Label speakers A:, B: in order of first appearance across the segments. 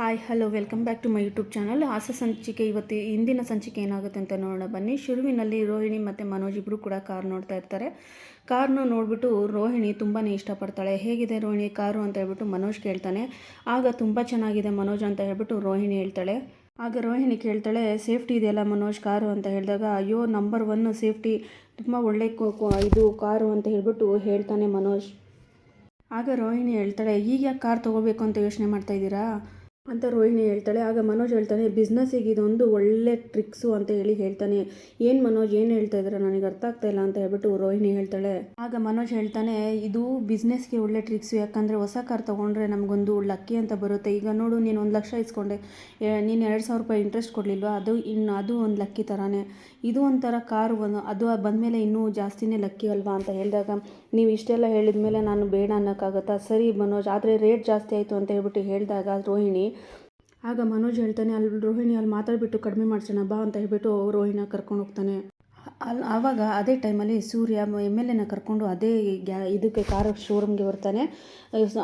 A: Hi hello welcome back to my YouTube channel ಹಾಸ ಸಂಚಿಕೆ ಇವತ್ತು ಇಂದಿನ ಸಂಚಿಕೆ ಏನಾಗುತ್ತೆ ಅಂತ ನೋಡೋಣ. ಬನ್ನಿ, ಶುರುವಿನಲ್ಲಿ ರೋಹಿಣಿ ಮತ್ತು ಮನೋಜ್ ಇಬ್ಬರು ಕೂಡ ಕಾರ್ ನೋಡ್ತಾ ಇರ್ತಾರೆ. ಕಾರ್ನ ನೋಡಿಬಿಟ್ಟು ರೋಹಿಣಿ ತುಂಬಾ ಇಷ್ಟಪಡ್ತಾಳೆ. ಹೇಗಿದೆ ರೋಹಿಣಿ ಕಾರು ಅಂತ ಹೇಳ್ಬಿಟ್ಟು ಮನೋಜ್ ಕೇಳ್ತಾನೆ. ಆಗ ತುಂಬ ಚೆನ್ನಾಗಿದೆ ಮನೋಜ್ ಅಂತ ಹೇಳ್ಬಿಟ್ಟು ರೋಹಿಣಿ ಹೇಳ್ತಾಳೆ. ಆಗ ರೋಹಿಣಿ ಕೇಳ್ತಾಳೆ ಸೇಫ್ಟಿ ಇದೆಯಲ್ಲ ಮನೋಜ್ ಕಾರು? ಅಂತ ಹೇಳಿದಾಗ, ಅಯ್ಯೋ ನಂಬರ್ ಒನ್ ಸೇಫ್ಟಿ ತುಂಬ ಒಳ್ಳೆ ಇದು ಕಾರು ಅಂತ ಹೇಳ್ಬಿಟ್ಟು ಹೇಳ್ತಾನೆ ಮನೋಜ್. ಆಗ ರೋಹಿಣಿ ಹೇಳ್ತಾಳೆ, ಈಗ ಯಾಕೆ ಕಾರ್ ತೊಗೋಬೇಕು ಅಂತ ಯೋಚನೆ ಮಾಡ್ತಾ ಇದ್ದೀರಾ? ಅಂತ ರೋಹಿಣಿ ಹೇಳ್ತಾಳೆ. ಆಗ ಮನೋಜ್ ಹೇಳ್ತಾನೆ ಬಿಸ್ನೆಸ್ಸಿಗೆ ಇದೊಂದು ಒಳ್ಳೆ ಟ್ರಿಕ್ಸು ಅಂತ ಹೇಳಿ ಹೇಳ್ತಾನೆ. ಏನು ಮನೋಜ್, ಏನು ಹೇಳ್ತಾ ಇದ್ದಾರೆ ನನಗೆ ಅರ್ಥ ಆಗ್ತಾ ಇಲ್ಲ ಅಂತ ಹೇಳ್ಬಿಟ್ಟು ರೋಹಿಣಿ ಹೇಳ್ತಾಳೆ. ಆಗ ಮನೋಜ್ ಹೇಳ್ತಾನೆ, ಇದು ಬಿಸ್ನೆಸ್ಗೆ ಒಳ್ಳೆ ಟ್ರಿಕ್ಸು ಯಾಕಂದರೆ ಹೊಸ ಕಾರ್ ತೊಗೊಂಡ್ರೆ ನಮಗೊಂದು ಲಕ್ಕಿ ಅಂತ ಬರುತ್ತೆ. ಈಗ ನೋಡು, ನೀನು ಒಂದು ಲಕ್ಷ ಇಸ್ಕೊಂಡೆ. ನೀನು ಎರಡು ಸಾವಿರ ರೂಪಾಯಿ ಇಂಟ್ರೆಸ್ಟ್ ಕೊಡಲಿಲ್ವಾ? ಅದು ಇನ್ನು ಅದು ಒಂದು ಲಕ್ಕಿ ಥರಾನೇ ಇದು ಒಂಥರ ಕಾರು ಒಂದು ಅದು ಬಂದಮೇಲೆ ಇನ್ನೂ ಜಾಸ್ತಿನೇ ಲಕ್ಕಿ ಅಲ್ವಾ? ಅಂತ ಹೇಳಿದಾಗ, ನೀವು ಇಷ್ಟೆಲ್ಲ ಹೇಳಿದ ಮೇಲೆ ನಾನು ಬೇಡ ಅನ್ನೋಕ್ಕಾಗತ್ತಾ? ಸರಿ ಮನೋಜ್, ಆದರೆ ರೇಟ್ ಜಾಸ್ತಿ ಆಯಿತು ಅಂತ ಹೇಳ್ಬಿಟ್ಟು ಹೇಳಿದಾಗ ರೋಹಿಣಿ ಆಗ ಮನೋಜ್ ಹೇಳ್ತಾನೆ, ಅಲ್ಲಿ ರೋಹಿಣಿ ಅಲ್ಲಿ ಮಾತಾಡಿಬಿಟ್ಟು ಕಡಿಮೆ ಮಾಡ್ಸೋಣ, ಬಾ ಅಂತ ಹೇಳ್ಬಿಟ್ಟು ರೋಹಿಣಿ ಕರ್ಕೊಂಡು ಹೋಗ್ತಾನೆ. ಅಲ್ಲಿ ಆವಾಗ ಅದೇ ಟೈಮಲ್ಲಿ ಸೂರ್ಯ ಎಂ ಎಲ್ ಎನ ಕರ್ಕೊಂಡು ಅದೇ ಗ್ಯಾ, ಇದಕ್ಕೆ ಕಾರ್ ಶೋರೂಮ್ಗೆ ಬರ್ತಾನೆ.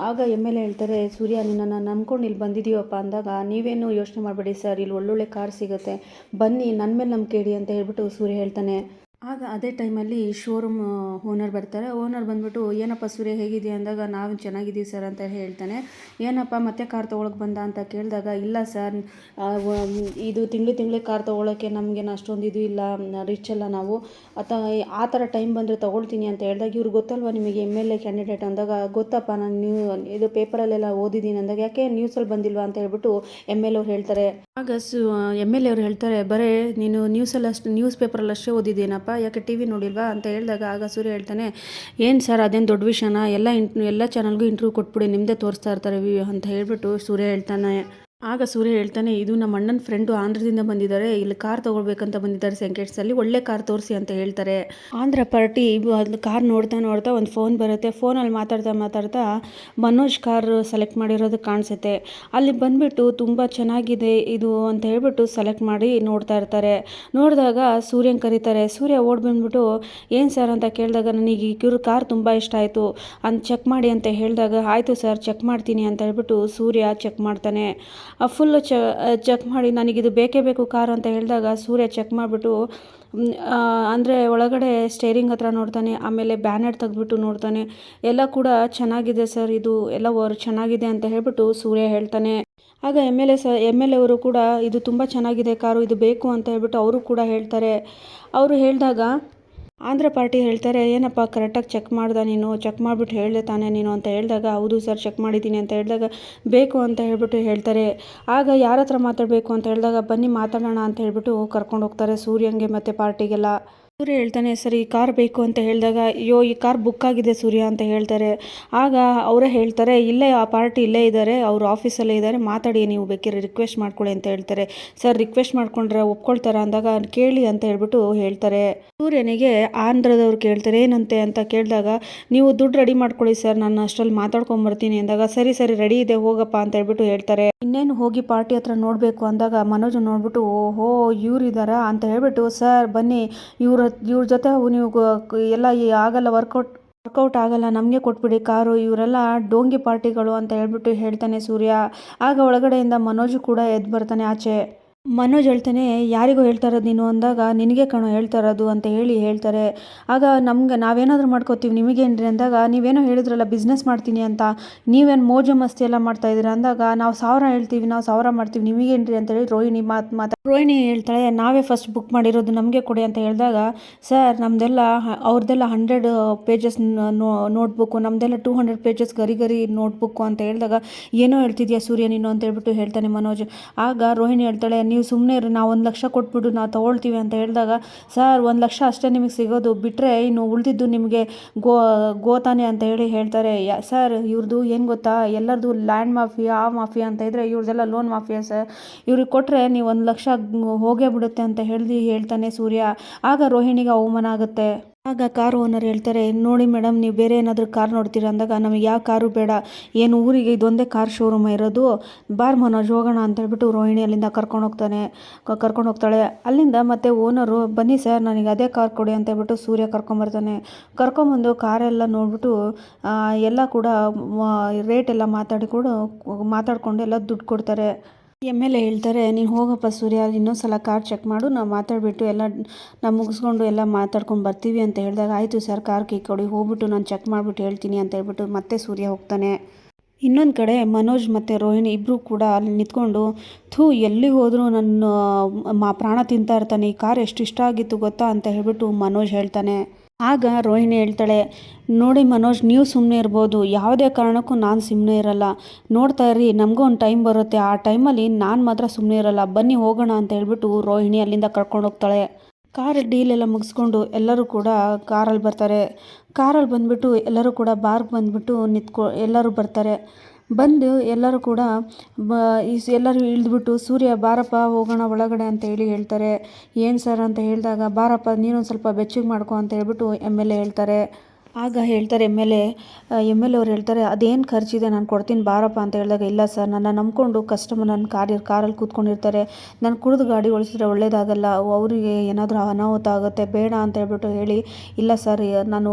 A: ಆಗ ಎಂ ಎಲ್ ಎ ಹೇಳ್ತಾರೆ, ಸೂರ್ಯ, ನಿನ್ನನ್ನು ನಂಬ್ಕೊಂಡು ಇಲ್ಲಿ ಬಂದಿದ್ದೀವಪ್ಪ ಅಂದಾಗ ನೀವೇನು ಯೋಚನೆ ಮಾಡಬೇಡಿ ಸರ್, ಇಲ್ಲಿ ಒಳ್ಳೊಳ್ಳೆ ಕಾರ್ ಸಿಗುತ್ತೆ. ಬನ್ನಿ ನನ್ನ ಮೇಲೆ ನಂಬಿಕೆ ಇಡಿ ಅಂತ ಹೇಳ್ಬಿಟ್ಟು ಸೂರ್ಯ ಹೇಳ್ತಾನೆ. ಆಗ ಅದೇ ಟೈಮಲ್ಲಿ ಶೋರೂಮ್ ಓನರ್ ಬರ್ತಾರೆ. ಓನರ್ ಬಂದ್ಬಿಟ್ಟು, ಏನಪ್ಪ ಸೂರ್ಯ ಹೇಗಿದೆಯಾ ಅಂದಾಗ, ನಾವು ಚೆನ್ನಾಗಿದ್ದೀವಿ ಸರ್, ಅಂತ ಹೇಳ್ತಾನೆ. ಏನಪ್ಪ, ಮತ್ತೆ ಕಾರ್ ತೊಗೊಳಕ್ಕೆ ಬಂದ? ಅಂತ ಕೇಳಿದಾಗ, ಇಲ್ಲ ಸರ್ ಇದು ತಿಂಗಳು ತಿಂಗಳು ಕಾರ್ ತೊಗೊಳಕ್ಕೆ ನಮಗೇನು ಅಷ್ಟೊಂದು ಇದು ಇಲ್ಲ ರಿಚ್ ಅಲ್ಲ ನಾವು. ಅಥವಾ ಆ ಥರ ಟೈಮ್ ಬಂದರೆ ತೊಗೊಳ್ತೀನಿ ಅಂತ ಹೇಳಿದಾಗ, ಇವ್ರು ಗೊತ್ತಲ್ವ ನಿಮಗೆ ಎಂ ಎಲ್ ಎ ಕ್ಯಾಂಡಿಡೇಟ್ ಅಂದಾಗ, ಗೊತ್ತಪ್ಪ, ನಾನು ನ್ಯೂ ಇದು ಪೇಪರಲ್ಲೆಲ್ಲ ಓದಿದ್ದೀನಿ. ಅಂದಾಗ, ಯಾಕೆ ನ್ಯೂಸಲ್ಲಿ ಬಂದಿಲ್ವಾ? ಅಂತ ಹೇಳ್ಬಿಟ್ಟು ಎಂ ಎಲ್ ಅವ್ರು ಹೇಳ್ತಾರೆ. ಆಗ ಸು ಎಂ ಎಲ್ ಎ ಅವ್ರು ಹೇಳ್ತಾರೆ, ಬರೇ, ನೀನು ನ್ಯೂಸಲ್ಲಿ ಅಷ್ಟು ನ್ಯೂಸ್ ಪೇಪರಲ್ಲಿ ಅಷ್ಟೇ ಓದಿದ್ದೀನಪ್ಪ ಯಾಕೆ ಟಿ ವಿ ನೋಡಿಲ್ವಾ ಅಂತ ಹೇಳಿದಾಗ ಆಗ ಸೂರ್ಯ ಹೇಳ್ತಾನೆ, ಏನು ಸರ್ ಅದೇನು ದೊಡ್ಡ ವಿಷಯನ? ಎಲ್ಲ ಇಂಟ್ ಎಲ್ಲ ಚಾನಲ್ಗೂ ಇಂಟರ್ವ್ಯೂ ಕೊಟ್ಬಿಡಿ ನಿಮ್ಮದೇ ತೋರಿಸ್ತಾ ಇರ್ತಾರೆ ವಿ ಅಂತ ಹೇಳಿಬಿಟ್ಟು ಸೂರ್ಯ ಹೇಳ್ತಾನೆ. ಆಗ ಸೂರ್ಯ ಹೇಳ್ತಾನೆ, ಇದು ನಮ್ಮ ಅಣ್ಣನ ಫ್ರೆಂಡು ಆಂಧ್ರದಿಂದ ಬಂದಿದ್ದಾರೆ, ಇಲ್ಲಿ ಕಾರ್ ತಗೊಳ್ಬೇಕಂತ ಬಂದಿದ್ದಾರೆ ಸೆಂಕೆಟ್ಸಲ್ಲಿ ಒಳ್ಳೆ ಕಾರ್ ತೋರಿಸಿ ಅಂತ ಹೇಳ್ತಾರೆ. ಆಂಧ್ರ ಪಾರ್ಟಿ ಅದು ಕಾರ್ ನೋಡ್ತಾ ನೋಡ್ತಾ ಒಂದು ಫೋನ್ ಬರುತ್ತೆ ಫೋನಲ್ಲಿ ಮಾತಾಡ್ತಾ ಮಾತಾಡ್ತಾ ಮನೋಜ್ ಕಾರ್ ಸೆಲೆಕ್ಟ್ ಮಾಡಿರೋದು ಕಾಣಿಸುತ್ತೆ. ಅಲ್ಲಿ ಬಂದ್ಬಿಟ್ಟು ತುಂಬ ಚೆನ್ನಾಗಿದೆ ಇದು ಅಂತ ಹೇಳ್ಬಿಟ್ಟು ಸೆಲೆಕ್ಟ್ ಮಾಡಿ ನೋಡ್ತಾ ಇರ್ತಾರೆ. ನೋಡಿದಾಗ ಸೂರ್ಯನ ಕರೀತಾರೆ, ಸೂರ್ಯ ಓಡ್ ಬಂದ್ಬಿಟ್ಟು ಏನು ಸರ್ ಅಂತ ಕೇಳಿದಾಗ ನನಗೆ ಈ ಕಾರ್ ತುಂಬ ಇಷ್ಟ ಆಯಿತು ಅಂತ ಚೆಕ್ ಮಾಡಿ ಅಂತ ಹೇಳಿದಾಗ, ಆಯಿತು ಸರ್ ಚೆಕ್ ಮಾಡ್ತೀನಿ ಅಂತ ಹೇಳ್ಬಿಟ್ಟು ಸೂರ್ಯ ಚೆಕ್ ಮಾಡ್ತಾನೆ. ಫುಲ್ಲು ಚ ಚೆಕ್ ಮಾಡಿ ನನಗಿದು ಬೇಕೇ ಬೇಕು ಕಾರ್ ಅಂತ ಹೇಳಿದಾಗ ಸೂರ್ಯ ಚೆಕ್ ಮಾಡಿಬಿಟ್ಟು ಅಂದರೆ ಒಳಗಡೆ ಸ್ಟೇರಿಂಗ್ ಹತ್ರ ನೋಡ್ತಾನೆ, ಆಮೇಲೆ ಬ್ಯಾನರ್ ತೆಗೆದ್ಬಿಟ್ಟು ನೋಡ್ತಾನೆ. ಎಲ್ಲ ಕೂಡ ಚೆನ್ನಾಗಿದೆ ಸರ್ ಇದು ಎಲ್ಲ ವರ್ ಚೆನ್ನಾಗಿದೆ ಅಂತ ಹೇಳ್ಬಿಟ್ಟು ಸೂರ್ಯ ಹೇಳ್ತಾನೆ. ಆಗ M L A sir M L A ಅವರು ಕೂಡ, ಇದು ತುಂಬ ಚೆನ್ನಾಗಿದೆ ಕಾರು ಇದು ಬೇಕು ಅಂತ ಹೇಳ್ಬಿಟ್ಟು ಅವರು ಕೂಡ ಹೇಳ್ತಾರೆ. ಅವರು ಹೇಳಿದಾಗ ಆಂಧ್ರ ಪಾರ್ಟಿ ಹೇಳ್ತಾರೆ, ಏನಪ್ಪ, ಕರೆಕ್ಟಾಗಿ ಚೆಕ್ ಮಾಡ್ದ ನೀನು? ಚೆಕ್ ಮಾಡಿಬಿಟ್ಟು ಹೇಳಿದೆ ತಾನೇ ನೀನು? ಅಂತ ಹೇಳಿದಾಗ, ಹೌದು ಸರ್, ಚೆಕ್ ಮಾಡಿದ್ದೀನಿ. ಅಂತ ಹೇಳಿದಾಗ, ಬೇಕು ಅಂತ ಹೇಳಿಬಿಟ್ಟು ಹೇಳ್ತಾರೆ. ಆಗ ಯಾರ ಹತ್ರ ಮಾತಾಡಬೇಕು? ಅಂತ ಹೇಳಿದಾಗ, ಬನ್ನಿ ಮಾತಾಡೋಣ ಅಂತ ಹೇಳಿಬಿಟ್ಟು ಕರ್ಕೊಂಡು ಹೋಗ್ತಾರೆ ಸೂರ್ಯಂಗೆ ಮತ್ತು ಪಾರ್ಟಿಗೆಲ್ಲ. ಸೂರ್ಯ ಹೇಳ್ತಾನೆ, ಸರ್, ಈ ಕಾರ್ ಬೇಕು ಅಂತ ಹೇಳಿದಾಗ, ಅಯ್ಯೋ, ಈ ಕಾರ್ ಬುಕ್ ಆಗಿದೆ ಸೂರ್ಯ ಅಂತ ಹೇಳ್ತಾರೆ. ಆಗ ಅವರೇ ಹೇಳ್ತಾರೆ, ಇಲ್ಲೇ ಆ ಪಾರ್ಟಿ ಇಲ್ಲೇ ಇದ್ದಾರೆ, ಅವ್ರ ಆಫೀಸಲ್ಲೇ ಇದ್ದಾರೆ, ಮಾತಾಡಿ, ನೀವು ಬೇಕಿದ್ರೆ ರಿಕ್ವೆಸ್ಟ್ ಮಾಡ್ಕೊಳ್ಳಿ ಅಂತ ಹೇಳ್ತಾರೆ. ಸರ್ ರಿಕ್ವೆಸ್ಟ್ ಮಾಡ್ಕೊಂಡ್ರೆ ಒಪ್ಕೊಳ್ತಾರ? ಅಂದಾಗ, ಕೇಳಿ ಅಂತ ಹೇಳ್ಬಿಟ್ಟು ಹೇಳ್ತಾರೆ. ಸೂರ್ಯನಿಗೆ ಆಂಧ್ರದವ್ರು ಕೇಳ್ತಾರೆ, ಏನಂತೆ? ಅಂತ ಕೇಳಿದಾಗ, ನೀವು ದುಡ್ಡು ರೆಡಿ ಮಾಡ್ಕೊಳ್ಳಿ ಸರ್, ನಾನು ಅಷ್ಟರಲ್ಲಿ ಮಾತಾಡ್ಕೊಂಬರ್ತೀನಿ. ಅಂದಾಗ, ಸರಿ ಸರಿ ರೆಡಿ ಇದೆ, ಹೋಗಪ್ಪ ಅಂತ ಹೇಳ್ಬಿಟ್ಟು ಹೇಳ್ತಾರೆ. ಇನ್ನೇನು ಹೋಗಿ ಪಾರ್ಟಿ ಹತ್ರ ನೋಡಬೇಕು ಅಂದಾಗ ಮನೋಜ್ ನೋಡ್ಬಿಟ್ಟು, ಓಹೋ ಇವ್ರು ಇದ್ದಾರಾ ಅಂತ ಹೇಳ್ಬಿಟ್ಟು, ಸರ್, ಬನ್ನಿ, ಇವ್ರ ಇವ್ರ ಜೊತೆ ನೀವು ಎಲ್ಲ ಆಗಲ್ಲ ವರ್ಕೌಟ್ ವರ್ಕೌಟ್ ಆಗಲ್ಲ, ನಮಗೆ ಕೊಟ್ಬಿಡಿ ಕಾರು, ಇವರೆಲ್ಲ ಡೋಂಗಿ ಪಾರ್ಟಿಗಳು ಅಂತ ಹೇಳ್ಬಿಟ್ಟು ಹೇಳ್ತಾನೆ ಸೂರ್ಯ. ಆಗ ಒಳಗಡೆಯಿಂದ ಮನೋಜ್ ಕೂಡ ಎದ್ದು ಬರ್ತಾನೆ ಆಚೆ. ಮನೋಜ್ ಹೇಳ್ತಾನೆ, ಯಾರಿಗೂ ಹೇಳ್ತಾ ಇರೋದು ನೀನು? ಅಂದಾಗ, ನಿನಗೆ ಕಣೋ ಹೇಳ್ತಾ ಇರೋದು ಅಂತ ಹೇಳಿ ಹೇಳ್ತಾರೆ. ಆಗ ನಮ್ಗೆ, ನಾವೇನಾದರೂ ಮಾಡ್ಕೋತೀವಿ, ನಿಮಗೇನ್ರಿ? ಅಂದಾಗ, ನೀವೇನೋ ಹೇಳಿದ್ರಲ್ಲ ಬಿಸ್ನೆಸ್ ಮಾಡ್ತೀನಿ ಅಂತ, ನೀವೇನು ಮೋಜು ಮಸ್ತಿ ಎಲ್ಲ ಮಾಡ್ತಾ ಇದ್ದೀರಾ? ಅಂದಾಗ, ನಾವು ಸಾವಿರ ಹೇಳ್ತೀವಿ, ನಾವು ಸಾವಿರ ಮಾಡ್ತೀವಿ, ನಿಮಗೇನ್ರಿ? ಅಂತೇಳಿ ರೋಹಿಣಿ ಮಾತು, ಮಾತಾ, ರೋಹಿಣಿ ಹೇಳ್ತಾಳೆ, ನಾವೇ ಫಸ್ಟ್ ಬುಕ್ ಮಾಡಿರೋದು ನಮಗೆ ಕೊಡಿ ಅಂತ ಹೇಳಿದಾಗ ಸರ್ ನಮ್ಮದೆಲ್ಲ ಅವ್ರದ್ದೆಲ್ಲ ಹಂಡ್ರೆಡ್ ಪೇಜಸ್ ನೋಟ್ಬುಕ್ಕು ನಮ್ಮದೆಲ್ಲ ಟೂ ಹಂಡ್ರೆಡ್ ಪೇಜಸ್ ಗರಿ ಗರಿ ನೋಟ್ಬುಕ್ಕು ಅಂತ ಹೇಳಿದಾಗ, ಏನೋ ಹೇಳ್ತಿದ್ಯಾ ಸೂರ್ಯ ನೀನು? ಅಂತ ಹೇಳ್ಬಿಟ್ಟು ಹೇಳ್ತಾನೆ ಮನೋಜ್. ಆಗ ರೋಹಿಣಿ ಹೇಳ್ತಾಳೆ ನೀವು ಸುಮ್ಮನೆ ಇರು, ನಾವು ಒಂದು ಲಕ್ಷ ಕೊಟ್ಬಿಟ್ಟು ನಾವು ತೊಗೊಳ್ತೀವಿ ಅಂತ ಹೇಳಿದಾಗ, ಸರ್, ಒಂದು ಲಕ್ಷ ಅಷ್ಟೇ ನಿಮಗೆ ಸಿಗೋದು ಬಿಟ್ಟರೆ ಇನ್ನು ಉಳಿದಿದ್ದು ನಿಮಗೆ ಗೋ, ಗೋತಾನೆ ಅಂತ ಹೇಳಿ ಹೇಳ್ತಾರೆ. ಸರ್ ಇವ್ರದ್ದು ಏನು ಗೊತ್ತಾ, ಎಲ್ಲರದು ಲ್ಯಾಂಡ್ ಮಾಫಿಯಾ, ಆ ಮಾಫಿಯಾ ಅಂತ ಇದ್ದರೆ ಇವ್ರದ್ದೆಲ್ಲ ಲೋನ್ ಮಾಫಿಯಾ, ಸರ್. ಇವ್ರಿಗೆ ಕೊಟ್ಟರೆ ನೀವು ಒಂದು ಲಕ್ಷ ಹೋಗೇ ಬಿಡುತ್ತೆ ಅಂತ ಹೇಳಿ ಹೇಳ್ತಾನೆ ಸೂರ್ಯ. ಆಗ ರೋಹಿಣಿಗೆ ಅವಮಾನ ಆಗುತ್ತೆ. ಆಗ ಕಾರ್ ಓನರ್ ಹೇಳ್ತಾರೆ, ನೋಡಿ ಮೇಡಮ್, ನೀವು ಬೇರೆ ಏನಾದರೂ ಕಾರ್ ನೋಡ್ತೀರಾ? ಅಂದಾಗ, ನಮಗೆ ಯಾವ ಕಾರು ಬೇಡ, ಏನು ಊರಿಗೆ ಇದೊಂದೇ ಕಾರ್ ಶೋರೂಮ್ ಇರೋದು, ಬಾರ್ ಮನೋಜ್ ಹೋಗೋಣ ಅಂತ ಹೇಳ್ಬಿಟ್ಟು ರೋಹಿಣಿ ಅಲ್ಲಿಂದ ಕರ್ಕೊಂಡು ಹೋಗ್ತಾನೆ ಕರ್ಕೊಂಡು ಹೋಗ್ತಾಳೆ. ಅಲ್ಲಿಂದ ಮತ್ತೆ ಓನರು, ಬನ್ನಿ ಸರ್, ನನಗೆ ಅದೇ ಕಾರ್ ಕೊಡಿ ಅಂತ ಹೇಳ್ಬಿಟ್ಟು ಸೂರ್ಯ ಕರ್ಕೊಂಬರ್ತಾನೆ ಕರ್ಕೊಂಬಂದು ಕಾರೆಲ್ಲ ನೋಡ್ಬಿಟ್ಟು ಎಲ್ಲ ಕೂಡ ರೇಟ್ ಎಲ್ಲ ಮಾತಾಡಿಕೊಂಡು ಮಾತಾಡ್ಕೊಂಡು ಎಲ್ಲ ದುಡ್ಡು ಕೊಡ್ತಾರೆ. ಎಂ ಎಲ್ ಎ ಹೇಳ್ತಾರೆ, ನೀನು ಹೋಗಪ್ಪ ಸೂರ್ಯ ಇನ್ನೊಂದ್ಸಲ ಕಾರ್ ಚೆಕ್ ಮಾಡು ನಾವು ಮಾತಾಡಿಬಿಟ್ಟು ಎಲ್ಲ ನಾವು ಮುಗಿಸ್ಕೊಂಡು ಎಲ್ಲ ಮಾತಾಡ್ಕೊಂಡು ಬರ್ತೀವಿ ಅಂತ ಹೇಳಿದಾಗ, ಆಯಿತು ಸರ್ ಕಾರ್ ಕೀ ಕೊಡಿ, ಹೋಗ್ಬಿಟ್ಟು ನಾನು ಚೆಕ್ ಮಾಡಿಬಿಟ್ಟು ಹೇಳ್ತೀನಿ ಅಂತ ಹೇಳ್ಬಿಟ್ಟು ಮತ್ತೆ ಸೂರ್ಯ ಹೋಗ್ತಾನೆ. ಇನ್ನೊಂದು ಕಡೆ ಮನೋಜ್ ಮತ್ತು ರೋಹಿಣಿ ಇಬ್ಬರು ಕೂಡ ಅಲ್ಲಿ ನಿಂತ್ಕೊಂಡು, ಥೂ, ಎಲ್ಲಿ ಹೋದರೂ ನನ್ನ ಮಾ, ಪ್ರಾಣ ತಿಂತಾ ಇರ್ತಾನೆ, ಈ ಕಾರ್ ಎಷ್ಟು ಇಷ್ಟ ಆಗಿತ್ತು ಗೊತ್ತಾ? ಅಂತ ಹೇಳಿಬಿಟ್ಟು ಮನೋಜ್ ಹೇಳ್ತಾನೆ. ಆಗ ರೋಹಿಣಿ ಹೇಳ್ತಾಳೆ, ನೋಡಿ ಮನೋಜ್, ನೀವು ಸುಮ್ಮನೆ ಇರ್ಬೋದು. ಯಾವುದೇ ಕಾರಣಕ್ಕೂ ನಾನು ಸುಮ್ಮನೆ ಇರಲ್ಲ. ನೋಡ್ತಾ ಇರಿ ನಮಗೂ ಒಂದು ಟೈಮ್ ಬರುತ್ತೆ. ಆ ಟೈಮಲ್ಲಿ ನಾನು ಮಾತ್ರ ಸುಮ್ಮನೆ ಇರಲ್ಲ. ಬನ್ನಿ ಹೋಗೋಣ ಅಂತ ಹೇಳ್ಬಿಟ್ಟು ರೋಹಿಣಿ ಅಲ್ಲಿಂದ ಕರ್ಕೊಂಡು ಹೋಗ್ತಾಳೆ. ಕಾರ್ ಎಲ್ಲ ಮುಗಿಸ್ಕೊಂಡು ಎಲ್ಲರೂ ಕೂಡ ಕಾರಲ್ಲಿ ಬರ್ತಾರೆ. ಕಾರಲ್ಲಿ ಬಂದುಬಿಟ್ಟು ಎಲ್ಲರೂ ಕೂಡ ಬಾರ್ಗೆ ಬಂದುಬಿಟ್ಟು ನಿಂತ್ಕೊ, ಎಲ್ಲರೂ ಬರ್ತಾರೆ. ಬಂದು ಎಲ್ಲರೂ ಕೂಡ ಬ ಇಸ್- ಎಲ್ಲರೂ ಇಳಿದ್ಬಿಟ್ಟು ಸೂರ್ಯ, ಬಾರಪ್ಪ ಹೋಗೋಣ ಒಳಗಡೆ ಅಂತ ಹೇಳಿ ಹೇಳ್ತಾರೆ. ಏನು ಸರ್ ಅಂತ ಹೇಳಿದಾಗ, ಬಾರಪ್ಪ ನೀನೊಂದು ಸ್ವಲ್ಪ ಬೆಚ್ಚಗೆ ಮಾಡ್ಕೊ ಅಂತ ಹೇಳ್ಬಿಟ್ಟು ಎಂ ಎಲ್ ಎ ಹೇಳ್ತಾರೆ. ಆಗ ಹೇಳ್ತಾರೆ M L A M L A ಅವ್ರು ಹೇಳ್ತಾರೆ, ಅದೇನು ಖರ್ಚಿದೆ, ನಾನು ಕೊಡ್ತೀನಿ, ಬಾರಪ್ಪ ಅಂತ ಹೇಳಿದಾಗ, ಇಲ್ಲ ಸರ್, ನನ್ನ ನಂಬ್ಕೊಂಡು ಕಸ್ಟಮರ್ ನನ್ನ ಕಾರ್, ಕಾರಲ್ಲಿ ಕೂತ್ಕೊಂಡಿರ್ತಾರೆ. ನಾನು ಕುಡಿದು ಗಾಡಿ ಓಡಿಸಿದ್ರೆ ಒಳ್ಳೇದಾಗಲ್ಲ, ಅವರಿಗೆ ಏನಾದರೂ ಅನಾಹುತ ಆಗುತ್ತೆ, ಬೇಡ ಅಂತ ಹೇಳ್ಬಿಟ್ಟು ಹೇಳಿ, ಇಲ್ಲ ಸರ್, ನಾನು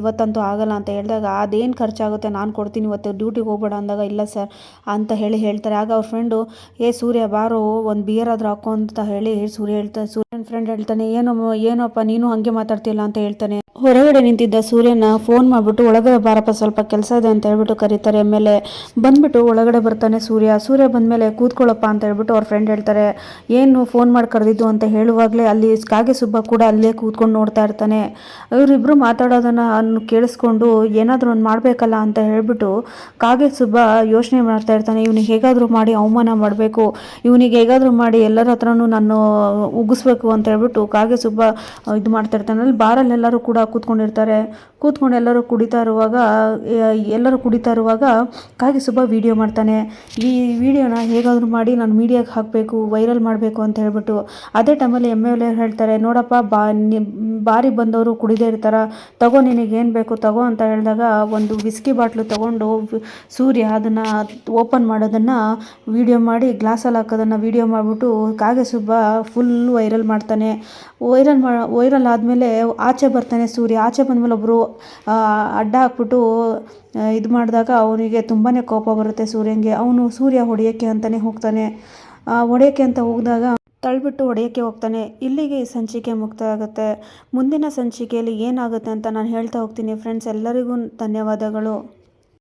A: ಇವತ್ತಂತೂ ಆಗಲ್ಲ ಅಂತ ಹೇಳಿದಾಗ, ಅದೇನು ಖರ್ಚಾಗುತ್ತೆ, ನಾನು ಕೊಡ್ತೀನಿ, ಇವತ್ತು ಡ್ಯೂಟಿಗೆ ಹೋಗ್ಬೇಡ ಅಂದಾಗ, ಇಲ್ಲ ಸರ್, ಅಂತ ಹೇಳಿ ಹೇಳ್ತಾರೆ. ಆಗ ಅವ್ರ ಫ್ರೆಂಡು ಏ ಸೂರ್ಯ, ಬಾರೋ, ಒಂದು ಬಿಯರ್ ಆದರೂ ಹಾಕೋ, ಅಂತ ಹೇಳಿ ಸೂರ್ಯ ಹೇಳ್ತಾರೆ ಸೂರ್ಯನ ಫ್ರೆಂಡ್ ಹೇಳ್ತಾನೆ, ಏನೋ, ಏನೋಪ್ಪ, ನೀನು ಹಾಗೆ ಮಾತಾಡ್ತಿಲ್ಲ ಅಂತ ಹೇಳ್ತಾನೆ. ಹೊರಗಡೆ ನಿಂತಿದ್ದ ಸೂರ್ಯನ ಫೋನ್ ಮಾಡಿಬಿಟ್ಟು, ಒಳಗಡೆ ಬಾರಪ್ಪ, ಸ್ವಲ್ಪ ಕೆಲಸ ಇದೆ ಅಂತ ಹೇಳ್ಬಿಟ್ಟು ಕರೀತಾರೆ. ಆಮೇಲೆ ಬಂದ್ಬಿಟ್ಟು ಒಳಗಡೆ ಬರ್ತಾನೆ ಸೂರ್ಯ. ಸೂರ್ಯ ಬಂದಮೇಲೆ, ಕೂತ್ಕೊಳ್ಳಪ್ಪ ಅಂತ ಹೇಳ್ಬಿಟ್ಟು ಅವ್ರ ಫ್ರೆಂಡ್ ಹೇಳ್ತಾರೆ. ಏನು ಫೋನ್ ಮಾಡಿ ಕರೆದಿದ್ದು? ಅಂತ ಹೇಳುವಾಗಲೇ ಅಲ್ಲಿ ಕಾಗೆ ಸುಬ್ಬ ಕೂಡ ಅಲ್ಲೇ ಕೂತ್ಕೊಂಡು ನೋಡ್ತಾ ಇರ್ತಾನೆ. ಇವರಿಬ್ಬರು ಮಾತಾಡೋದನ್ನು ಕೇಳಿಸ್ಕೊಂಡು, ಏನಾದರೂ ಒಂದು ಮಾಡಬೇಕಲ್ಲ ಅಂತ ಹೇಳಿಬಿಟ್ಟು ಕಾಗೆ ಸುಬ್ಬ ಯೋಚನೆ ಮಾಡ್ತಾ ಇರ್ತಾನೆ. ಇವನಿಗೆ ಹೇಗಾದರೂ ಮಾಡಿ ಅವಮಾನ ಮಾಡಬೇಕು. ಇವನಿಗೆ ಹೇಗಾದರೂ ಮಾಡಿ ಎಲ್ಲರ ಹತ್ರನೂ ನಾನು ಉಗಿಸ್ಬೇಕು ಅಂತ ಹೇಳ್ಬಿಟ್ಟು ಕಾಗೆ ಸುಬ್ಬ ಇದು ಮಾಡ್ತಾ ಇರ್ತಾನೆ. ಅಲ್ಲಿ ಬಾರಲ್ಲಿ ಎಲ್ಲರೂ ಕೂಡ ಕೂತ್ಕೊಂಡಿರ್ತಾರೆ. ಕೂತ್ಕೊಂಡು ಎಲ್ಲರೂ ಕುಡಿತಾ ಇರುವಾಗ ಎಲ್ಲರೂ ಕುಡಿತಾ ಇರುವಾಗ ಕಾಗೆ ಸುಬ್ಬ ವಿಡಿಯೋ ಮಾಡ್ತಾನೆ. ಈ ವಿಡಿಯೋನ ಹೇಗಾದರೂ ಮಾಡಿ ನಾನು ಮೀಡಿಯಾಗೆ ಹಾಕಬೇಕು ವೈರಲ್ ಮಾಡಬೇಕು ಅಂತ ಹೇಳ್ಬಿಟ್ಟು ಅದೇ ಟೈಮಲ್ಲಿ ಎಂ ಎಲ್ ಎ ಹೇಳ್ತಾರೆ, ನೋಡಪ್ಪ, ಬಾ ಬಾರಿ ಬಂದವರು ಕುಡಿದೇ ಇರ್ತಾರ, ತಗೋ ನಿನಗೆ ಏನು ಬೇಕು ತಗೋ ಅಂತ ಹೇಳಿದಾಗ ಒಂದು ವಿಸ್ಕಿ ಬಾಟ್ಲು ತಗೊಂಡು ಸೂರ್ಯ ಅದನ್ನು ಓಪನ್ ಮಾಡೋದನ್ನು ವಿಡಿಯೋ ಮಾಡಿ ಗ್ಲಾಸಲ್ಲಿ ಹಾಕೋದನ್ನು ವಿಡಿಯೋ ಮಾಡಿಬಿಟ್ಟು ಕಾಗೆ ಸುಬ್ಬ ಫುಲ್ ವೈರಲ್ ಮಾಡ್ತಾನೆ. ವೈರಲ್ ಮಾ ವೈರಲ್ ಆದಮೇಲೆ ಆಚೆ ಬರ್ತಾನೆ ಸೂರ್ಯ ಆಚೆ ಬಂದಮೇಲೆ ಒಬ್ಬರು ಅಡ್ಡ ಹಾಕ್ಬಿಟ್ಟು ಇದು ಮಾಡಿದಾಗ ಅವನಿಗೆ ತುಂಬಾ ಕೋಪ ಬರುತ್ತೆ ಸೂರ್ಯನಿಗೆ ಅವನು ಸೂರ್ಯ ಹೊಡೆಯೋಕ್ಕೆ ಅಂತಲೇ ಹೋಗ್ತಾನೆ. ಹೊಡೆಯೋಕ್ಕೆ ಅಂತ ಹೋಗಿದಾಗ ತಳ್ಬಿಟ್ಟು ಹೊಡೆಯೋಕ್ಕೆ ಹೋಗ್ತಾನೆ. ಇಲ್ಲಿಗೆ ಈ ಸಂಚಿಕೆ ಮುಕ್ತ ಆಗುತ್ತೆ ಮುಂದಿನ ಸಂಚಿಕೆಯಲ್ಲಿ ಏನಾಗುತ್ತೆ ಅಂತ ನಾನು ಹೇಳ್ತಾ ಹೋಗ್ತೀನಿ. ಫ್ರೆಂಡ್ಸ್ ಎಲ್ಲರಿಗೂ ಧನ್ಯವಾದಗಳು.